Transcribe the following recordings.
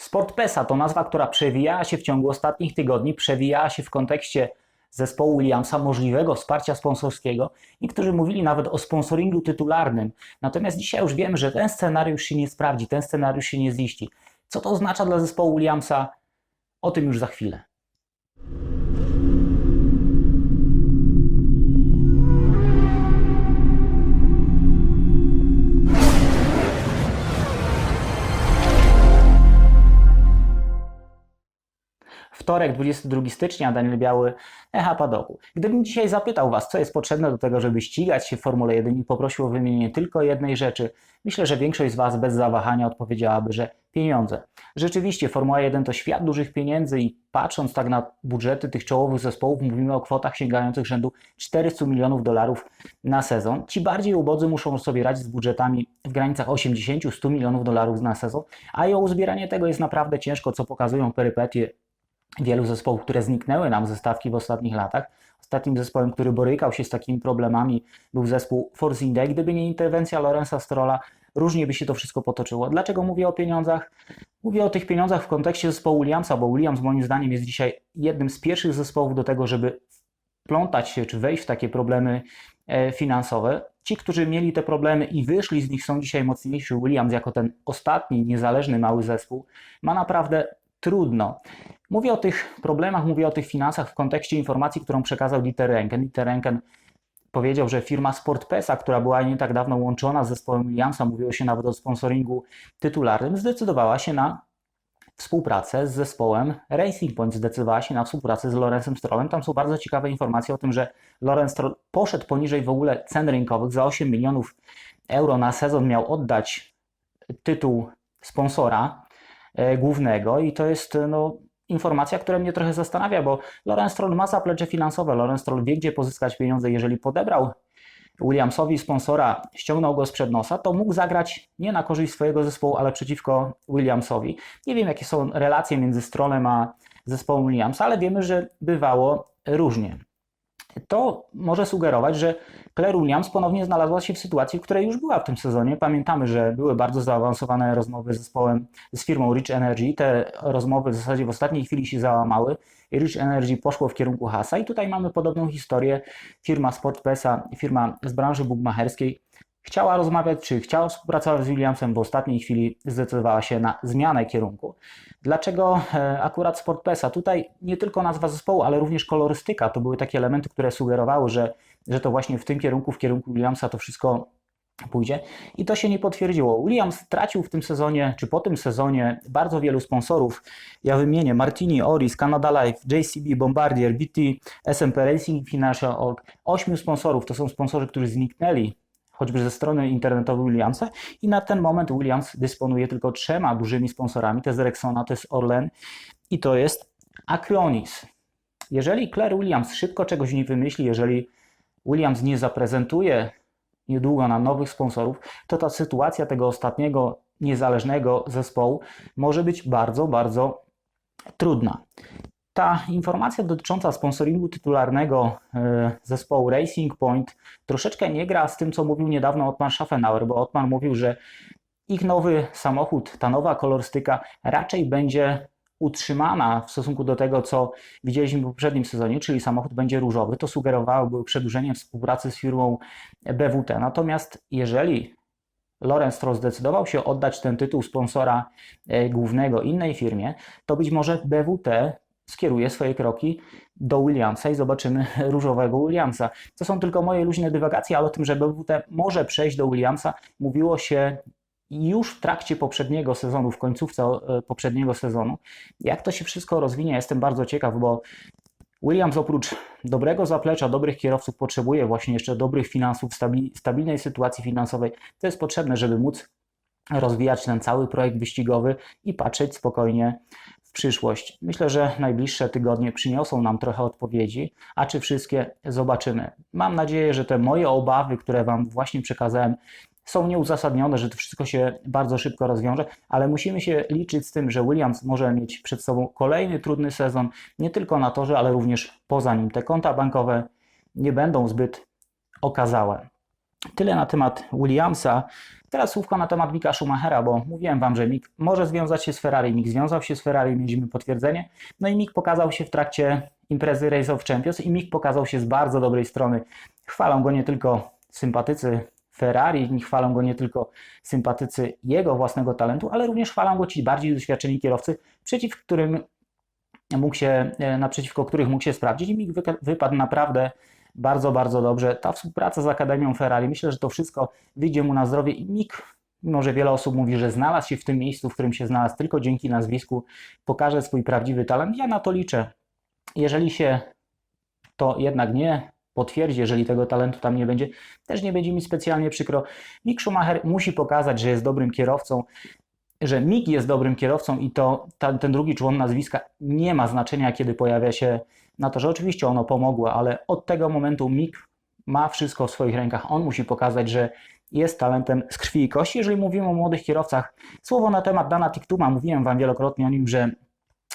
Sport PESA to nazwa, która przewijała się w ciągu ostatnich tygodni, przewijała się w kontekście zespołu Williamsa, możliwego wsparcia sponsorskiego. Niektórzy mówili nawet o sponsoringu tytularnym. Natomiast dzisiaj już wiemy, że ten scenariusz się nie sprawdzi, ten scenariusz się nie ziści. Co to oznacza dla zespołu Williamsa? O tym już za chwilę. Wtorek, 22 stycznia, Daniel Biały, Echa Padoku. Gdybym dzisiaj zapytał Was, co jest potrzebne do tego, żeby ścigać się w Formule 1 i poprosił o wymienienie tylko jednej rzeczy, myślę, że większość z Was bez zawahania odpowiedziałaby, że pieniądze. Rzeczywiście Formuła 1 to świat dużych pieniędzy i patrząc tak na budżety tych czołowych zespołów, mówimy o kwotach sięgających rzędu 400 milionów dolarów na sezon. Ci bardziej ubodzy muszą sobie radzić z budżetami w granicach 80-100 milionów dolarów na sezon, a i o uzbieranie tego jest naprawdę ciężko, co pokazują perypetie wielu zespołów, które zniknęły nam ze stawki w ostatnich latach. Ostatnim zespołem, który borykał się z takimi problemami, był zespół Force India. Gdyby nie interwencja Lorenza Strolla, różnie by się to wszystko potoczyło. Dlaczego mówię o pieniądzach? Mówię o tych pieniądzach w kontekście zespołu Williamsa, bo Williams moim zdaniem jest dzisiaj jednym z pierwszych zespołów do tego, żeby plątać się czy wejść w takie problemy e, finansowe. Ci, którzy mieli te problemy i wyszli z nich, są dzisiaj mocniejsi. Williams, jako ten ostatni niezależny mały zespół, ma naprawdę trudno. Mówię o tych problemach, mówię o tych finansach w kontekście informacji, którą przekazał Dieter Renken. Dieter Renken powiedział, że firma SportPesa, która była nie tak dawno łączona z zespołem Williamsa, mówiło się nawet o sponsoringu tytularnym, zdecydowała się na współpracę z zespołem Racing Point, zdecydowała się na współpracę z Lorenzem Strollem. Tam są bardzo ciekawe informacje o tym, że Lorenz Stroll poszedł poniżej w ogóle cen rynkowych. Za 8 milionów euro na sezon miał oddać tytuł sponsora głównego i to jest no, informacja, która mnie trochę zastanawia, bo Lorenz Stroll ma zaplecze finansowe. Lorenz Stroll wie, gdzie pozyskać pieniądze. Jeżeli podebrał Williamsowi sponsora, ściągnął go sprzed nosa, to mógł zagrać nie na korzyść swojego zespołu, ale przeciwko Williamsowi. Nie wiem, jakie są relacje między Strollem a zespołem Williamsa, ale wiemy, że bywało różnie to może sugerować, że Claire Williams ponownie znalazła się w sytuacji, w której już była w tym sezonie. Pamiętamy, że były bardzo zaawansowane rozmowy z zespołem, z firmą Rich Energy. Te rozmowy w zasadzie w ostatniej chwili się załamały Rich Energy poszło w kierunku Hasa i tutaj mamy podobną historię. Firma SportPesa, firma z branży bugmacherskiej chciała rozmawiać, czy chciała współpracować z Williamsem, w ostatniej chwili zdecydowała się na zmianę kierunku. Dlaczego e, akurat Sport PESA? Tutaj nie tylko nazwa zespołu, ale również kolorystyka to były takie elementy, które sugerowały, że, że to właśnie w tym kierunku, w kierunku Williamsa to wszystko pójdzie. I to się nie potwierdziło. Williams tracił w tym sezonie, czy po tym sezonie bardzo wielu sponsorów. Ja wymienię Martini, Oris, Canada Life, JCB, Bombardier, BT, SMP Racing Financial, ośmiu sponsorów. To są sponsorzy, którzy zniknęli choćby ze strony internetowej Williamsa i na ten moment Williams dysponuje tylko trzema dużymi sponsorami, to jest Rexona, to jest Orlen i to jest Acronis. Jeżeli Claire Williams szybko czegoś nie wymyśli, jeżeli Williams nie zaprezentuje niedługo na nowych sponsorów, to ta sytuacja tego ostatniego niezależnego zespołu może być bardzo, bardzo trudna ta informacja dotycząca sponsoringu tytularnego e, zespołu Racing Point troszeczkę nie gra z tym, co mówił niedawno Otmar Schaffenauer, bo Otmar mówił, że ich nowy samochód, ta nowa kolorystyka raczej będzie utrzymana w stosunku do tego, co widzieliśmy w poprzednim sezonie, czyli samochód będzie różowy. To sugerowałoby przedłużenie współpracy z firmą BWT. Natomiast jeżeli Lorenz Stroll zdecydował się oddać ten tytuł sponsora e, głównego innej firmie, to być może BWT skieruje swoje kroki do Williamsa i zobaczymy różowego Williamsa. To są tylko moje luźne dywagacje, ale o tym, że BWT może przejść do Williamsa, mówiło się już w trakcie poprzedniego sezonu, w końcówce e, poprzedniego sezonu. Jak to się wszystko rozwinie, jestem bardzo ciekaw, bo Williams oprócz dobrego zaplecza, dobrych kierowców potrzebuje właśnie jeszcze dobrych finansów, stabilnej sytuacji finansowej. To jest potrzebne, żeby móc rozwijać ten cały projekt wyścigowy i patrzeć spokojnie w przyszłość. Myślę, że najbliższe tygodnie przyniosą nam trochę odpowiedzi, a czy wszystkie zobaczymy. Mam nadzieję, że te moje obawy, które Wam właśnie przekazałem, są nieuzasadnione, że to wszystko się bardzo szybko rozwiąże, ale musimy się liczyć z tym, że Williams może mieć przed sobą kolejny trudny sezon, nie tylko na torze, ale również poza nim. Te konta bankowe nie będą zbyt okazałe. Tyle na temat Williamsa. Teraz słówko na temat Mika Schumachera, bo mówiłem Wam, że Mik może związać się z Ferrari. Mik związał się z Ferrari, mieliśmy potwierdzenie. No i Mik pokazał się w trakcie imprezy Race of Champions i Mik pokazał się z bardzo dobrej strony. Chwalą go nie tylko sympatycy Ferrari, chwalą go nie tylko sympatycy jego własnego talentu, ale również chwalą go ci bardziej doświadczeni kierowcy, przeciw którym mógł się, e, naprzeciwko których mógł się sprawdzić i Mik wypadł naprawdę bardzo, bardzo dobrze. Ta współpraca z Akademią Ferrari, myślę, że to wszystko wyjdzie mu na zdrowie i Mik, mimo że wiele osób mówi, że znalazł się w tym miejscu, w którym się znalazł tylko dzięki nazwisku, pokaże swój prawdziwy talent. Ja na to liczę. Jeżeli się to jednak nie potwierdzi, jeżeli tego talentu tam nie będzie, też nie będzie mi specjalnie przykro. Mick Schumacher musi pokazać, że jest dobrym kierowcą, że Mick jest dobrym kierowcą i to ta, ten drugi człon nazwiska nie ma znaczenia, kiedy pojawia się na to, że oczywiście ono pomogło, ale od tego momentu Mick ma wszystko w swoich rękach. On musi pokazać, że jest talentem z krwi i kości. Jeżeli mówimy o młodych kierowcach, słowo na temat Dana Tiktuma, mówiłem Wam wielokrotnie o nim, że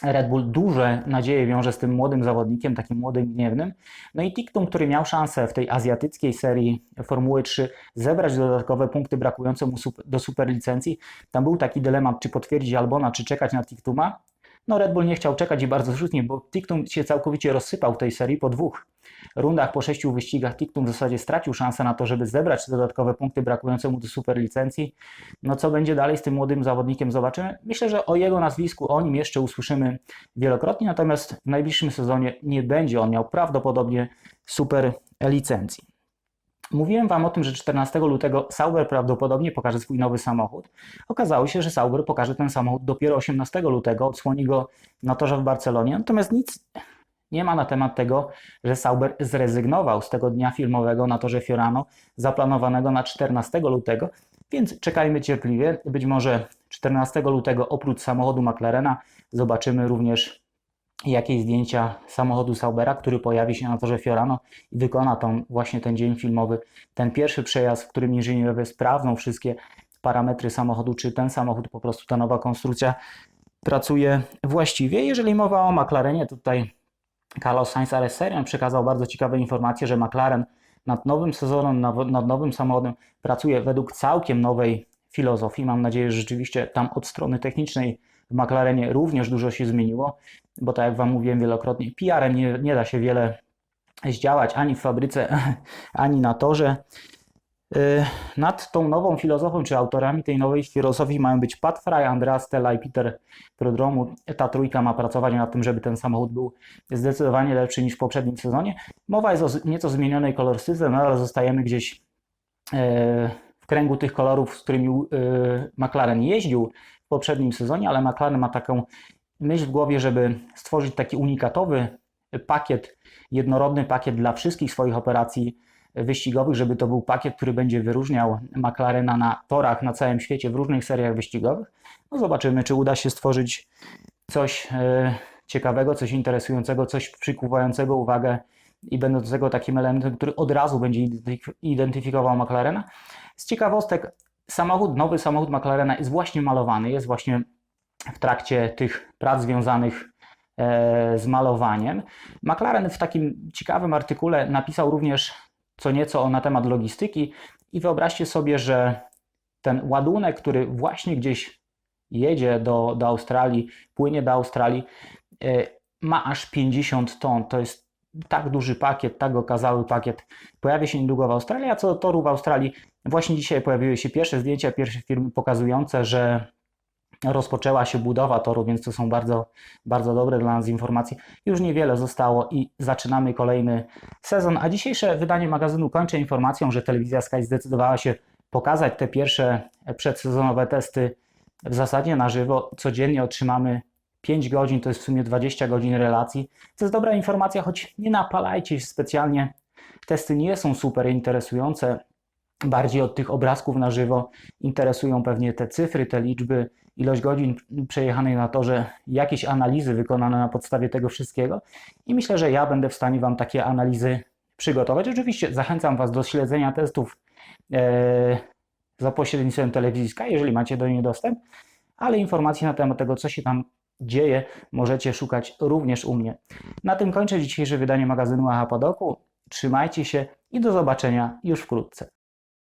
Red Bull duże nadzieje wiąże z tym młodym zawodnikiem, takim młodym, gniewnym. No i Tiktum, który miał szansę w tej azjatyckiej serii Formuły 3 zebrać dodatkowe punkty brakujące mu do superlicencji, tam był taki dylemat, czy potwierdzić Albona, czy czekać na Tiktuma. No Red Bull nie chciał czekać i bardzo słusznie, bo Tiktum się całkowicie rozsypał w tej serii po dwóch rundach, po sześciu wyścigach. Tiktum w zasadzie stracił szansę na to, żeby zebrać dodatkowe punkty brakujące mu do superlicencji. No co będzie dalej z tym młodym zawodnikiem zobaczymy. Myślę, że o jego nazwisku, o nim jeszcze usłyszymy wielokrotnie, natomiast w najbliższym sezonie nie będzie on miał prawdopodobnie super licencji. Mówiłem Wam o tym, że 14 lutego Sauber prawdopodobnie pokaże swój nowy samochód. Okazało się, że Sauber pokaże ten samochód dopiero 18 lutego, odsłoni go na torze w Barcelonie. Natomiast nic nie ma na temat tego, że Sauber zrezygnował z tego dnia filmowego na torze Fiorano, zaplanowanego na 14 lutego, więc czekajmy cierpliwie. Być może 14 lutego oprócz samochodu McLarena zobaczymy również jakieś zdjęcia samochodu Saubera, który pojawi się na torze Fiorano i wykona tą, właśnie ten dzień filmowy, ten pierwszy przejazd, w którym inżynierowie sprawdzą wszystkie parametry samochodu, czy ten samochód, po prostu ta nowa konstrukcja pracuje właściwie. Jeżeli mowa o McLarenie, tutaj Carlos Sainz Areserian przekazał bardzo ciekawe informacje, że McLaren nad nowym sezonem, nad nowym samochodem pracuje według całkiem nowej filozofii. Mam nadzieję, że rzeczywiście tam od strony technicznej w McLarenie również dużo się zmieniło, bo tak jak Wam mówiłem wielokrotnie, PR-em nie, nie da się wiele zdziałać ani w fabryce, ani na torze. Y, nad tą nową filozofią, czy autorami tej nowej filozofii mają być Pat Fry, Andreas Stella i Peter Prodromu. Ta trójka ma pracować nad tym, żeby ten samochód był zdecydowanie lepszy niż w poprzednim sezonie. Mowa jest o nieco zmienionej kolorystyce, no ale zostajemy gdzieś e, w kręgu tych kolorów, z którymi e, McLaren jeździł w poprzednim sezonie, ale McLaren ma taką myśl w głowie, żeby stworzyć taki unikatowy pakiet, jednorodny pakiet dla wszystkich swoich operacji wyścigowych, żeby to był pakiet, który będzie wyróżniał McLarena na torach na całym świecie w różnych seriach wyścigowych. No zobaczymy, czy uda się stworzyć coś e, ciekawego, coś interesującego, coś przykuwającego uwagę i będącego takim elementem, który od razu będzie identyfikował McLarena. Z ciekawostek, samochód, nowy samochód McLarena jest właśnie malowany, jest właśnie w trakcie tych prac związanych e, z malowaniem. McLaren w takim ciekawym artykule napisał również co nieco na temat logistyki i wyobraźcie sobie, że ten ładunek, który właśnie gdzieś jedzie do, do Australii, płynie do Australii, e, ma aż 50 ton. To jest tak duży pakiet, tak okazały pakiet. Pojawia się niedługo w Australii, a co do toru w Australii, właśnie dzisiaj pojawiły się pierwsze zdjęcia, pierwsze firmy pokazujące, że rozpoczęła się budowa toru, więc to są bardzo, bardzo dobre dla nas informacje. Już niewiele zostało i zaczynamy kolejny sezon. A dzisiejsze wydanie magazynu kończę informacją, że telewizja Sky zdecydowała się pokazać te pierwsze przedsezonowe testy w zasadzie na żywo. Codziennie otrzymamy 5 godzin, to jest w sumie 20 godzin relacji. To jest dobra informacja, choć nie napalajcie się specjalnie. Testy nie są super interesujące. Bardziej od tych obrazków na żywo interesują pewnie te cyfry, te liczby, ilość godzin przejechanej na torze, jakieś analizy wykonane na podstawie tego wszystkiego i myślę, że ja będę w stanie Wam takie analizy przygotować. Oczywiście zachęcam Was do śledzenia testów e, za pośrednictwem telewizji jeżeli macie do niej dostęp, ale informacji na temat tego, co się tam dzieje, możecie szukać również u mnie. Na tym kończę dzisiejsze wydanie magazynu Aha Padoku. Trzymajcie się i do zobaczenia już wkrótce.